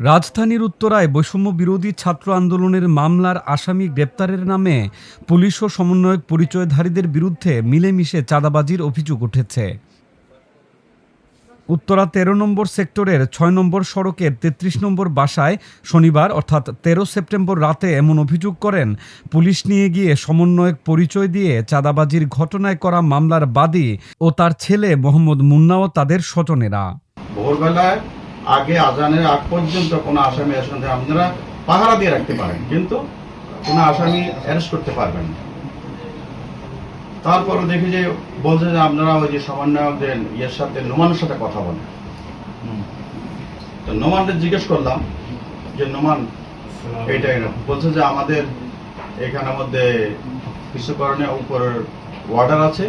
রাজধানীর উত্তরায় বৈষম্য বিরোধী ছাত্র আন্দোলনের মামলার আসামি গ্রেপ্তারের নামে পুলিশ ও সমন্বয়ক পরিচয়ধারীদের বিরুদ্ধে মিলেমিশে চাঁদাবাজির অভিযোগ উঠেছে। উত্তরা তেরো নম্বর সেক্টরের ছয় নম্বর সড়কের তেত্রিশ নম্বর বাসায় শনিবার, অর্থাৎ তেরো সেপ্টেম্বর রাতে এমন অভিযোগ করেন, পুলিশ নিয়ে গিয়ে সমন্বয়ক পরিচয় দিয়ে চাঁদাবাজির ঘটনায় করা মামলার বাদী ও তার ছেলে মোহাম্মদ মুন্না ও তাদের স্বজনেরা। ভোরবেলায় আগে আজানের আগ পর্যন্ত কোনো আসামি আসেন আপনারা পাহারা দিয়ে রাখতে পারেন কিন্তু কোনো আসামি অ্যারেস্ট করতে পারবেন না। তারপরে দেখি যে বলছে যে আপনারা ওই যে সমন্বয়কদের ইয়ের সাথে নোমানের সাথে কথা বলেন। তো নোমানকে জিজ্ঞেস করলাম যে নোমান না বলছে যে আমাদের এখানের মধ্যে কিছু কারণে উপরের ওয়ার্ডার আছে।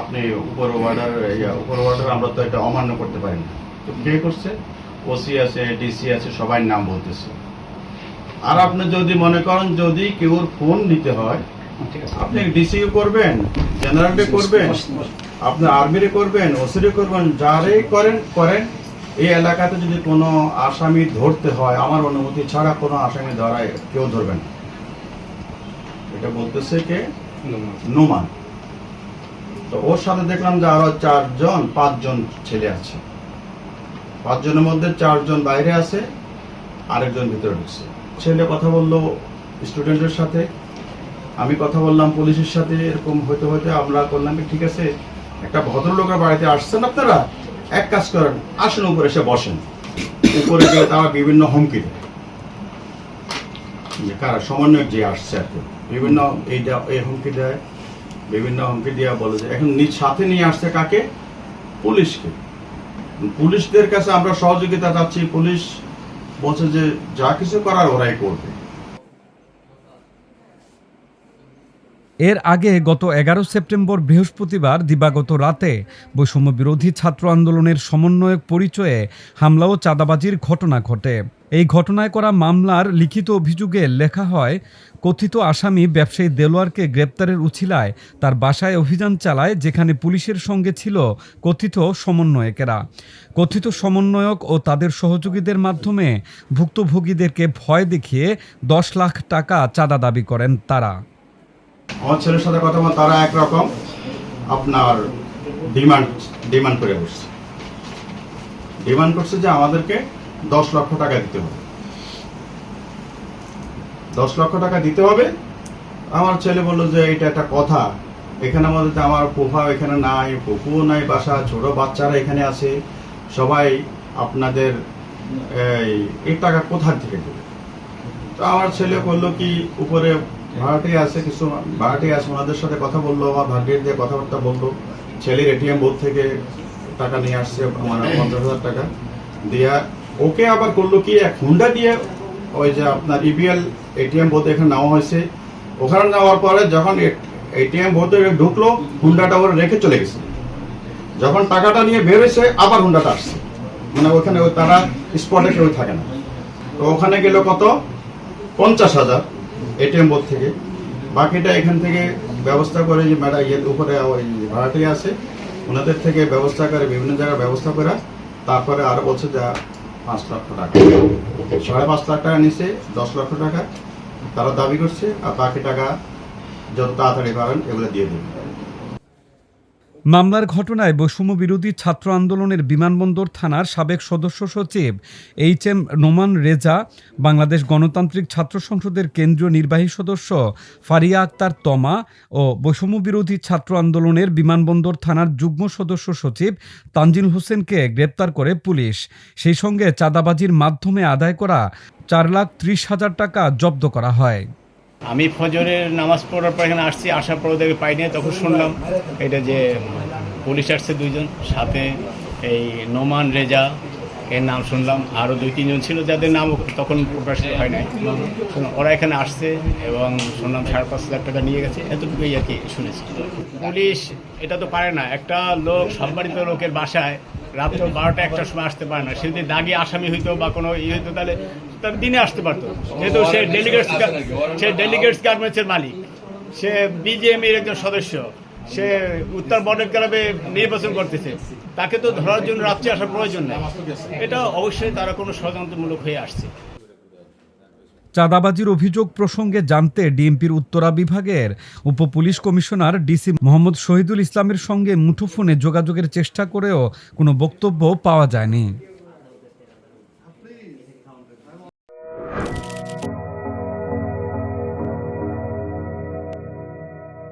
আপনি উপর ওয়ার্ডার উপর ওয়ার্ডার আমরা তো এটা অমান্য করতে পারি না। তো কে করছে? ওসি আছে ডিসি আছে সবাই নাম বলতেছে। আর আপনি যদি মনে করেন যদি কেউর ফোন নিতে হয় আপনি ডিসি করবেন জেনারেলে করবেন আপনি আর্মিরে করবেন ওসিরে করবেন করেন করেন। এই এলাকাতে যদি কোনো আসামি ধরতে হয় আমার অনুমতি ছাড়া কোনো আসামি ধরায় কেউ ধরবেন না। এটা বলতেছে কে? নোমান। তো ওর সাথে দেখলাম যে আরও চারজন পাঁচজন ছেলে আছে। পাঁচজনের মধ্যে চারজন বাইরে আছে, আরেকজন ভিতরে ঢুকছে। ছেলে কথা বলল স্টুডেন্টের সাথে, আমি কথা বললাম পুলিশের সাথে, এরকম হতে হতে আমরা করলাম ঠিক আছে, একটা ভদ্রলোকের বাড়িতে আসছেন আপনারা? এক কাজ করেন, আসুন উপরে, এসে বসেন। উপরে গিয়ে তারা বিভিন্ন হুমকি দেয়। যে কারা সমন্বয়ক যে আসছে আর বিভিন্ন এইটা, এই হুমকি দেয়, বিভিন্ন হুমকি দেওয়া বলে যে, এখন সাথে নিয়ে আসছে কাকে? পুলিশকে। পুলিশদের কাছে আমরা সহযোগিতা চাচ্ছি। পুলিশ বলছে যে যা কিছু করার ওরাই করবে। এর আগে গত এগারো সেপ্টেম্বর বৃহস্পতিবার দিবাগত রাতে বৈষম্য বিরোধী ছাত্র আন্দোলনের সমন্বয়ক পরিচয়ে হামলা ও চাঁদাবাজির ঘটনা ঘটে। এই ঘটনায় করা মামলার লিখিত অভিযোগে লেখা হয়, কথিত আসামি ব্যবসায়ী দেলোয়ারকে গ্রেপ্তারের উছিলায় তার বাসায় অভিযান চালায় যেখানে পুলিশের সঙ্গে ছিল কথিত সমন্বয়কেরা। কথিত সমন্বয়ক ও তাদের সহযোগীদের মাধ্যমে ভুক্তভোগীদেরকে ভয় দেখিয়ে দশ লাখ টাকা চাঁদা দাবি করেন তারা। আমার ছেলের সাথে কথা বল তারা একরকম আপনার ডিমান্ড ডিমান্ড করে বসছে। ডিমান্ড করছে যে আমাদেরকে দশ লক্ষ টাকা দিতে হবে। দশ লক্ষ টাকা দিতে হবে। আমার ছেলে বলল যে এটা একটা কথা। এখানে আমাদের আমার ফুফা এখানে নাই, ফুফুও নাই, বাসা, ছোট বাচ্চারা এখানে আছে। সবাই আপনাদের, এই টাকা কোথার থেকে দেবে? তো আমার ছেলে বলল কি উপরে ভাড়াটি আছে কিছু, ভাড়াটি আছে, ওনাদের সাথে কথা বলল, আমার ভাগ্যের দিয়ে কথাবার্তা বলল। ছেলের এটিএম বোধ থেকে টাকা নিয়ে আসছে মানে পঞ্চাশ হাজার টাকা দিয়া। ওকে আবার করল কি, এক হুন্ডা দিয়ে ওই যে আপনার E ইপিএল এটিএম বোধ এখানে নেওয়া হয়েছে। ওখানে নেওয়ার পরে যখন এটিএম বোধে ঢুকলো, হুন্ডাটা ওরা রেখে চলে গেছে। যখন টাকাটা নিয়ে বেরোয়েছে, আবার হুন্ডাটা আসছে। মানে ওখানে তারা স্পটে কেউ থাকে না। তো ওখানে গেল কত? পঞ্চাশ হাজার। এটিএম বোর্ড থেকে। বাকিটা এখান থেকে ব্যবস্থা করে যে ম্যাডা ইয়ের উপরে ভাড়াটি আছে, ওনাদের থেকে ব্যবস্থা করে, বিভিন্ন জায়গায় ব্যবস্থা করা, তারপরে আরও বলছে যা পাঁচ লক্ষ টাকা। সাড়ে পাঁচ লাখ টাকা নিছে, দশ লক্ষ টাকা। তারা দাবি করছে, আর বাকি টাকা যত তাড়াতাড়ি পাবেন এগুলো দিয়ে দেবেন মামলার ঘটনায় বৈষম্য বিরোধী ছাত্র আন্দোলনের বিমানবন্দর থানার সাবেক সদস্য সচিব এইচ এম নোমান রেজা, বাংলাদেশ গণতান্ত্রিক ছাত্র সংসদের কেন্দ্রীয় নির্বাহী সদস্য ফারিয়া আক্তার তমা ও বৈষম্য বিরোধী ছাত্র আন্দোলনের বিমানবন্দর থানার যুগ্ম সদস্য সচিব তানজিল হোসেনকে গ্রেপ্তার করে পুলিশ। সেই সঙ্গে চাঁদাবাজির মাধ্যমে আদায় করা চার লাখ ত্রিশ হাজার টাকা জব্দ করা হয়। আমি ফজরের নামাজ পড়ার পর এখানে আসছি, আসার পর ওদেরকে পাই নিয়ে তখন শুনলাম এটা যে পুলিশ আসছে দুইজন, সাথে এই নোমান রেজা, এর নাম শুনলাম আরও দুই তিনজন ছিল যাদের নাম তখন প্রকাশিত হয় নাই। ওরা এখানে আসছে এবং শুনলাম সাড়ে পাঁচ হাজার টাকা নিয়ে গেছে, এতটুকুই আর কি শুনেছি। পুলিশ, এটা তো পারে না, একটা লোক, সম্মানিত লোকের বাসায় রাত্র বারোটা একটার সময় আসতে পারে না। সে যদি দাগি আসামি হইতো বা কোনো ই হইতো তাহলে তার দিনে আসতে পারতো। যেহেতু সে ডেলিগেটস সে ডেলিগেটস গার্মেন্টসের মালিক। সে বিজেএমির একজন সদস্য। সে উত্তর বর্ডার ক্লাবে নির্বাচন করতেছে। তাকে তো ধরার জন্য রাত্রে আসার প্রয়োজন নেই। এটা অবশ্যই তারা কোনো ষড়যন্ত্রমূলক হয়ে আসছে। চাঁদাবাজির অভিযোগ প্রসঙ্গে জানতে ডিএমপির উত্তরা বিভাগের উপপুলিশ কমিশনার ডিসি মোহাম্মদ শহীদুল ইসলামের সঙ্গে মুঠোফোনে যোগাযোগের চেষ্টা করেও কোনো বক্তব্য পাওয়া যায়নি।